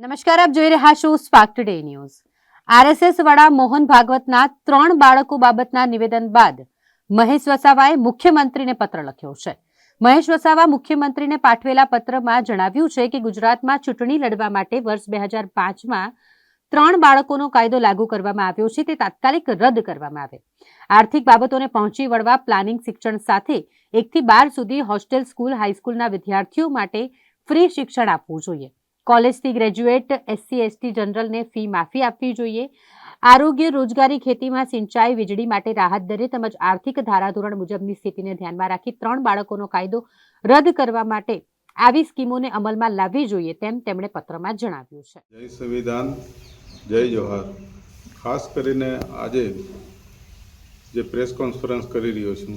નમસ્કાર, આપ જોઈ રહ્યા છો સ્પાર્ક ટુડે ન્યૂઝ. આરએસએસ વડા મોહન ભાગવતના ત્રણ બાળકો બાબતના નિવેદન બાદ મહેશ વસાવાએ મુખ્યમંત્રીને પત્ર લખ્યો છે. મહેશ વસાવા મુખ્યમંત્રીને પાઠવેલા પત્રમાં જણાવ્યું છે કે ગુજરાતમાં ચૂંટણી લડવા માટે વર્ષ બે હજાર પાંચમાં ત્રણ બાળકોનો કાયદો લાગુ કરવામાં આવ્યો છે, તે તાત્કાલિક રદ કરવામાં આવે. આર્થિક બાબતોને પહોંચી વળવા પ્લાનિંગ શિક્ષણ સાથે એકથી બાર સુધી હોસ્ટેલ, સ્કૂલ હાઈસ્કૂલના વિદ્યાર્થીઓ માટે ફ્રી શિક્ષણ આપવું જોઈએ. કોલેજથી ગ્રેજ્યુએટ, એસસી, એસટી જનરલને ફી માફી આપવી જોઈએ. આરોગ્ય, રોજગારી ખેતીમાં સિંચાઈ, વીજળી માટે રાહત દરે તેમજ આર્થિક ધારાધોરણ મુજબની સ્થિતિને ધ્યાનમાં રાખી ત્રણ બાળકોનો કાયદો રદ કરવા માટે આવી સ્કીમોને અમલમાં લાવવી જોઈએ તેમ તેમણે પત્રમાં જણાવ્યું છે. જય સંવિધાન, જય જોહાર ખાસ કરીને આજે જે પ્રેસ કોન્ફરન્સ કરી રહ્યો છું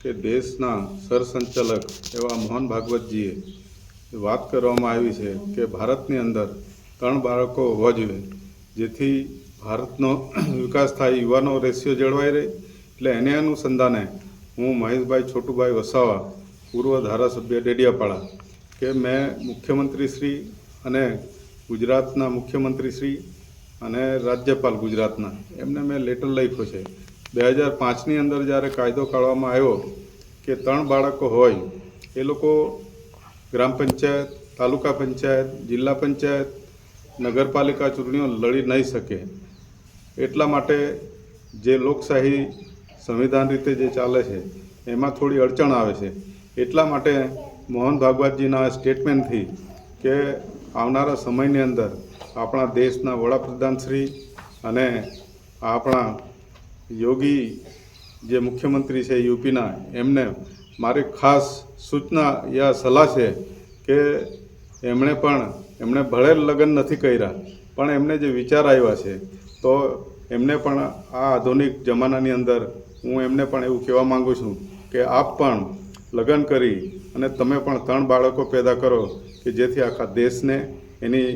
કે દેશના સરસંચાલક એવા મોહન ભાગવતજીએ વાત કરવામાં આવી છે કે ભારતની અંદર ત્રણ બાળકો હોવા જોઈએ, જેથી ભારતનો વિકાસ થાય. યુવાનો રેશિયો જળવાઈ રહે. એટલે એને અનુસંધાને હું મહેશભાઈ છોટુભાઈ વસાવા, પૂર્વ ધારાસભ્ય ડેડિયાપાડા, કે મેં મુખ્યમંત્રી શ્રી અને ગુજરાતના મુખ્યમંત્રી શ્રી અને રાજ્યપાલ ગુજરાતના, એમને મેં લેટર લખ્યો છે. બે હજાર પાંચની અંદર જ્યારે કાયદો કાઢવામાં આવ્યો કે ત્રણ બાળકો હોય, એ લોકો ગ્રામ પંચાયત, તાલુકા પંચાયત, જિલ્લા પંચાયત, નગરપાલિકા ચૂંટણીઓ લડી નહીં શકે. એટલા માટે જે લોકશાહી સંવિધાન રીતે જે ચાલે છે, એમાં થોડી અડચણ આવે છે. એટલા માટે મોહન ભાગવતજીના સ્ટેટમેન્ટથી કે આવનારા સમયની અંદર આપણા દેશના વડાપ્રધાન શ્રી અને આપણા યોગી જે મુખ્યમંત્રી છે યુપીના એમને મારી ખાસ સૂચના યા સલાહ છે કે એમણે પણ, એમણે ભળે લગ્ન નથી કર્યા, પણ એમને જે વિચાર આવ્યા છે, તો એમને પણ આ આધુનિક જમાનાની અંદર હું એમને પણ એવું કહેવા માગું છું કે આપ પણ લગ્ન કરી અને તમે પણ ત્રણ બાળકો પેદા કરો કે જેથી આખા દેશને એની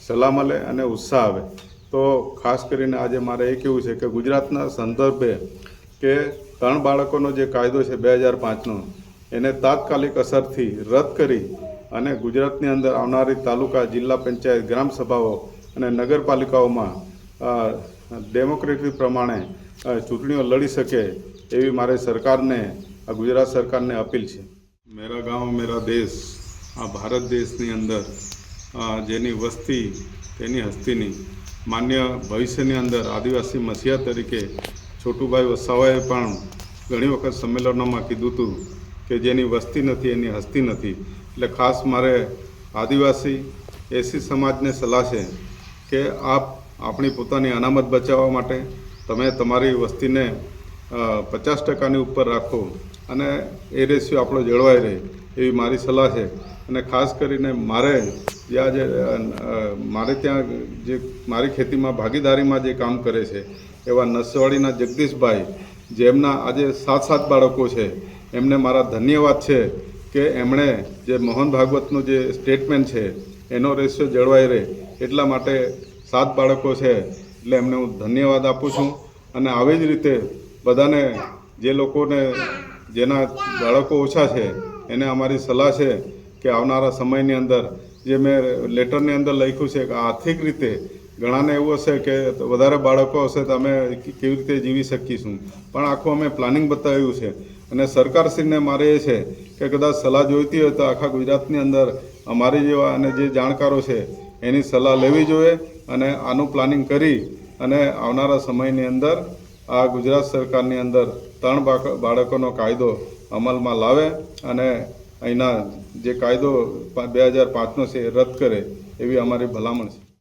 સલાહ મળે અને ઉત્સાહ આવે. તો ખાસ કરીને આજે મારે એ કહેવું છે કે ગુજરાતના સંદર્ભે કે ત્રણ બાળકોનો જે કાયદો છે બે હજાર પાંચનો, એને તાત્કાલિક અસરથી રદ કરી અને ગુજરાતની અંદર આવનારી તાલુકા, જિલ્લા પંચાયત ગ્રામ સભાઓ અને નગરપાલિકાઓમાં ડેમોક્રેટિક પ્રમાણે ચૂંટણીઓ લડી શકે એવી મારે સરકારને ગુજરાત સરકારને અપીલ છે. મેરા ગાંવ, મેરા દેશ, આ ભારત દેશની અંદર જેની વસ્તી, તેની હસ્તીની, માન્ય ભવિષ્યની અંદર આદિવાસી મસીહા તરીકે છોટુભાઈ વસાવાએ પણ ઘણી વખત સંમેલનોમાં કીધું હતું કે જેની વસ્તી નથી, એની હસ્તી નથી. એટલે ખાસ મારે આદિવાસી એસી સમાજને સલાહ છે કે આપ આપણી પોતાની અનામત બચાવવા માટે તમે તમારી વસ્તીને પચાસ ટકાની ઉપર રાખો અને એ રેશિયો આપણો જળવાઈ રહે એવી મારી સલાહ છે. અને ખાસ કરીને મારે જે મારે ત્યાં જે, મારી ખેતીમાં ભાગીદારીમાં જે કામ કરે છે એવા નસવાડીના જગદીશભાઈ, જેમના આજે સાત સાત બાળકો છે, એમને મારા ધન્યવાદ છે કે એમણે જે મોહન ભાગવતનું જે સ્ટેટમેન્ટ છે, એનો રેશિયો જળવાઈ રહે એટલા માટે સાત બાળકો છે, એટલે એમને હું ધન્યવાદ આપું છું. અને આવી જ રીતે બધાને જે લોકોને, જેના બાળકો ઓછા છે, એને અમારી સલાહ છે કે આવનારા સમયની અંદર જે મેં લેટરની અંદર લખ્યું છે કે આર્થિક રીતે ઘણાને એવું હશે કે વધારે બાળકો હશે તો અમે કેવી રીતે જીવી શકીશું? પણ આખું અમે પ્લાનિંગ બતાવ્યું છે. અને સરકારશ્રીને મારે એ છે કે કદાચ સલાહ જોઈતી હોય તો આખા ગુજરાતની અંદર અમારી જેવા અને જે જાણકારો છે એની સલાહ લેવી જોઈએ અને આનું પ્લાનિંગ કરી અને આવનારા સમયની અંદર આ ગુજરાત સરકારની અંદર ત્રણ બાળકોનો કાયદો અમલમાં લાવે અને અહીંના જે કાયદો બે હજાર પાંચનો છે એ રદ કરે એવી અમારી ભલામણ છે.